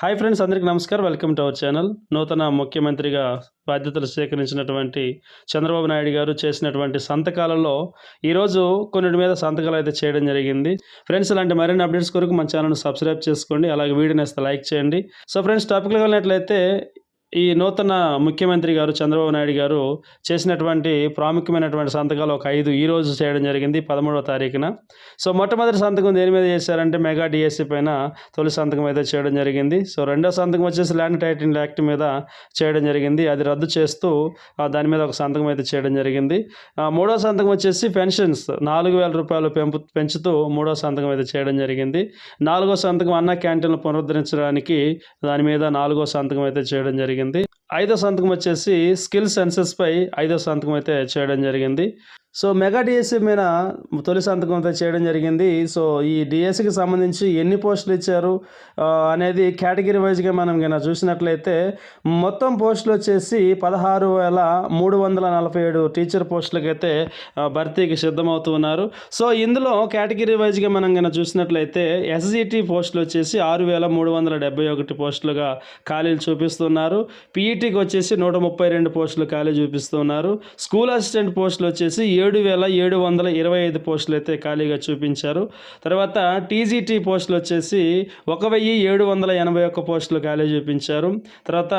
Hi friends అందరికీ నమస్కారం. Welcome to our channel. నూతన ముఖ్యమంత్రిగా బాధ్యతలు స్వీకరించినటువంటి చంద్రబాబు నాయుడు గారు చేసినటువంటి సంతకాలలో ఈరోజు కొన్నిటి మీద సంతకాలు అయితే చేయడం జరిగింది. ఫ్రెండ్స్ ఇలాంటి మరిన్ని అప్డేట్స్ కొరకు మన ఛానల్ను సబ్స్క్రైబ్ చేసుకోండి. అలాగే వీడియోని లైక్ చేయండి. సో ఫ్రెండ్స్ టాపిక్లో వెళ్ళినట్లయితే ఈ నూతన ముఖ్యమంత్రి గారు చంద్రబాబు నాయుడు గారు చేసినటువంటి ప్రాముఖ్యమైనటువంటి సంతకాలు ఒక ఐదు ఈ రోజు చేయడం జరిగింది పదమూడవ తారీఖున. సో మొట్టమొదటి సంతకం దేని మీద చేశారంటే మెగా డిఎస్సి పైన తొలి సంతకం అయితే చేయడం జరిగింది. సో రెండో సంతకం వచ్చేసి ల్యాండ్ టైటిల్ యాక్ట్ మీద చేయడం జరిగింది. అది రద్దు చేస్తూ దాని మీద ఒక సంతకం అయితే చేయడం జరిగింది. ఆ, మూడో సంతకం వచ్చేసి పెన్షన్స్ నాలుగు వేల రూపాయలు పెంపు పెంచుతూ మూడో సంతకం అయితే చేయడం జరిగింది. నాలుగో సంతకం అన్న క్యాంటీన్లు పునరుద్ధరించడానికి దాని మీద నాలుగో సంతకం అయితే చేయడం జరిగింది. ఐదో సంతకం వచ్చేసి స్కిల్ సెన్సెస్ పై ఐదో సంతకం అయితే చేయడం జరిగింది. సో మెగా డిఎస్సి మీద తొలి సంతకం చేయడం జరిగింది. సో ఈ డిఎస్సికి సంబంధించి ఎన్ని పోస్టులు ఇచ్చారు అనేది కేటగిరీ వైజ్గా మనం కనుక చూసినట్లయితే మొత్తం పోస్టులు వచ్చేసి పదహారు వేల మూడు వందల నలభై ఏడు టీచర్ పోస్టులకైతే భర్తీకి సిద్ధమవుతున్నారు సో ఇందులో కేటగిరీ వైజ్గా మనం కనుక చూసినట్లయితే ఎస్జిటి పోస్టులు వచ్చేసి ఆరు వేల మూడు వందల డెబ్బై ఒకటి పోస్టులుగా ఖాళీలు చూపిస్తున్నారు. పీఈటీకి వచ్చేసి నూట ముప్పై రెండు పోస్టులు ఖాళీ చూపిస్తున్నారు. స్కూల్ అసిస్టెంట్ పోస్టులు వచ్చేసి ఏడు వేల ఏడు వందల ఇరవై ఐదు పోస్టులు అయితే ఖాళీగా చూపించారు. తర్వాత టీజీటీ పోస్టులు వచ్చేసి ఒక వెయ్యి ఏడు వందల ఎనభై ఒక్క పోస్టులు ఖాళీ చూపించారు. తర్వాత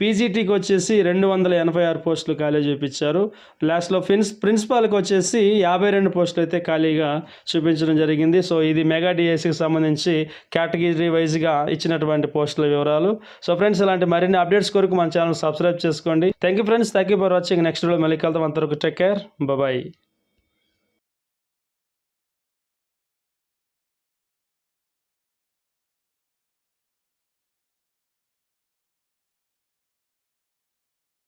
పీజీటీకి వచ్చేసి రెండు వందల ఎనభై ఆరు పోస్టులు ఖాళీ చూపించారు. లాస్ట్లో ప్రిన్స్ ప్రిన్సిపాల్కి వచ్చేసి యాభై రెండు పోస్టులు అయితే ఖాళీగా చూపించడం జరిగింది. సో ఇది మెగా డిఎస్సికి సంబంధించి కేటగిరీ వైజ్గా ఇచ్చినటువంటి పోస్టుల వివరాలు. సో ఫ్రెండ్స్ ఇలాంటి మరిన్ని అప్డేట్స్ కొరకు మన ఛానల్ సబ్స్క్రైబ్ చేసుకోండి. Thank you friends. Thank you for watching. Next video మళ్ళీ కలుద్దాం. అంతవరకు టేక్ కేర్. బాయ్.